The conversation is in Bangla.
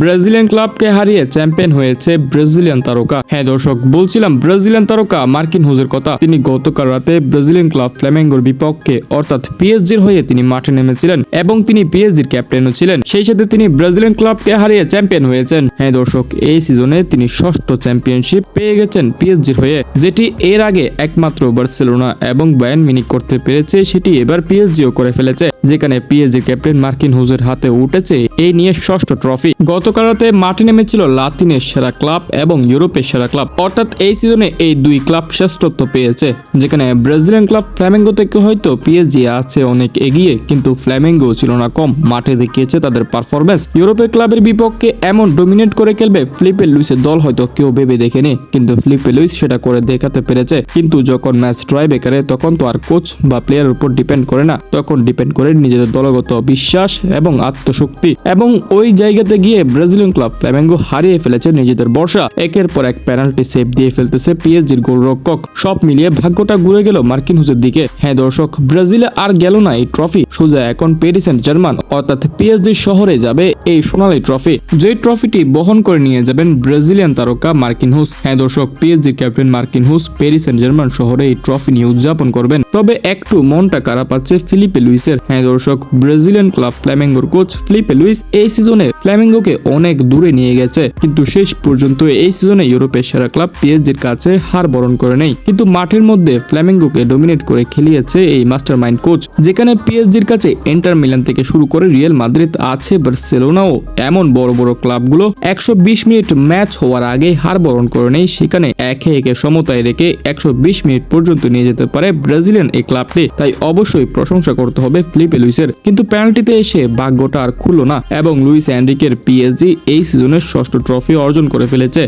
ব্রাজিলিয়ান ক্লাবকে হারিয়ে চ্যাম্পিয়ন হয়েছে ব্রাজিলিয়ান তারকা। হ্যাঁ দর্শক, বলছিলাম ব্রাজিলিয়ান তারকা মার্কিন হুজের কথা। তিনি গতকাল রাতে ব্রাজিলিয়ান ক্লাব ফ্ল্যামেঙ্গোর বিপক্ষে, অর্থাৎ পিএসজির হয়ে তিনি মাঠে নেমেছিলেন এবং তিনি পিএসজির ক্যাপ্টেনও ছিলেন। সেই সাথে তিনি ব্রাজিলিয়ান ক্লাবকে হারিয়ে চ্যাম্পিয়ন হয়েছেন। হ্যাঁ দর্শক, এই সিজনে তিনি ষষ্ঠ চ্যাম্পিয়নশিপ পেয়ে গেছেন পিএসজির হয়ে, যেটি এর আগে একমাত্র বার্সেলোনা এবং বায়ান মিনিক করতে পেরেছে, সেটি এবার পিএসজিও করে ফেলেছে। যেখানে পিএসজি ক্যাপ্টেন মার্কিন হুজের হাতে উঠেছে, এই নিয়ে ষষ্ঠ ট্রফি। গতকাল রাতে মাঠে নেমেছিল লাতিনের সেরা ক্লাব এবং ইউরোপের সেরা ক্লাব। অর্থাৎ এই সিজনে এই দুই ক্লাব শ্রেষ্ঠত্ব পেয়েছে, যেখানে ব্রাজিলিয়ান ক্লাব ফ্ল্যামেঙ্গো থেকে হয়তো পিএসজি আছে অনেক এগিয়ে, কিন্তু ফ্ল্যামেঙ্গো ছিল না কম। মাঠে দেখিয়েছে তাদের পারফরমেন্স ইউরোপের ক্লাবের বিপক্ষে এমন ডোমিনেট করে খেলবে ফ্লিপে লুইসের দল হয়তো কেউ ভেবে দেখেনি, কিন্তু ফ্লিপে লুইস সেটা করে দেখাতে পেরেছে। কিন্তু যখন ম্যাচ ট্রাই বেকারে তখন তো আর কোচ বা প্লেয়ারের উপর ডিপেন্ড করে না। তখন ডিপেন্ড করে নিজেদের দলগত বিশ্বাস এবং আত্মশক্তি। এবং ওই জায়গাতে গিয়ে ব্রাজিলিয়ান ক্লাব ফ্ল্যামেঙ্গো হারিয়ে ফেলেছে নিজেদের বর্ষা। একের পর এক পেনাল্টি সেভ দিয়ে ফেলতেছে পিএসজির গোলরক্ষক। সব মিলিয়ে ভাগ্যটা ঘুরে গেল মার্কিন হুজের দিকে। হ্যাঁ দর্শক, ব্রাজিলে আর গেল না এই ট্রফি। সোজা এখন প্যারিস সেন্ট জার্মান অর্থাৎ পিএসজি শহরে যাবে এই সোনালী ট্রফি। যে ট্রফিটি বহন করে নিয়ে যাবেন ব্রাজিলিয়ান তারকা মার্কিন হুস। হ্যাঁ দর্শক, পিএসজি ক্যাপ্টেন মার্কিন হুস প্যারিস সেন্ট জার্মান শহরে এই ট্রফি নিয়ে উদযাপন করবেন। তবে একটু মনটা খারাপ আছে ফিলিপে লুইসের। হ্যাঁ দর্শক ব্রাজিলিয়ান ক্লাব ফ্ল্যামেঙ্গোর কোচ ফিলিপে লুইস এই সিজনে ফ্ল্যামেঙ্গোকে অনেক দূরে নিয়ে গেছে। কিন্তু শেষ পর্যন্ত এই সিজনে ইউরোপের সেরা ক্লাব পিএসজির কাছে হার বরণ করে নেই। কিন্তু মাঠের মধ্যে ফ্ল্যামেঙ্গোকে ডোমিনেট করে খেলিয়েছে এই মাস্টার মাইন্ড কোচ যেখানে পিএসজির কাছে এন্টার মিলান থেকে শুরু করে রিয়েল মাদ্রিদ আছে বার্সেলোনাও এমন বড় বড় ক্লাবগুলো একশো বিশ মিনিট ম্যাচ হওয়ার আগে হার বরণ করে নেই। সেখানে একে একে সমতায় রেখে একশো বিশ মিনিট পর্যন্ত নিয়ে যেতে পারে ব্রাজিলিয়ান এই ক্লাবটি তাই অবশ্যই প্রশংসা করতে হবে ফিলিপে লুইসের, কিন্তু পেনাল্টিতে এসে ভাগ্যটা আর খুলল না এবং লুইস অ্যান্ড্রিকের পিএসজি এই সিজনের ষষ্ঠ ট্রফি অর্জন করে ফেলেছে।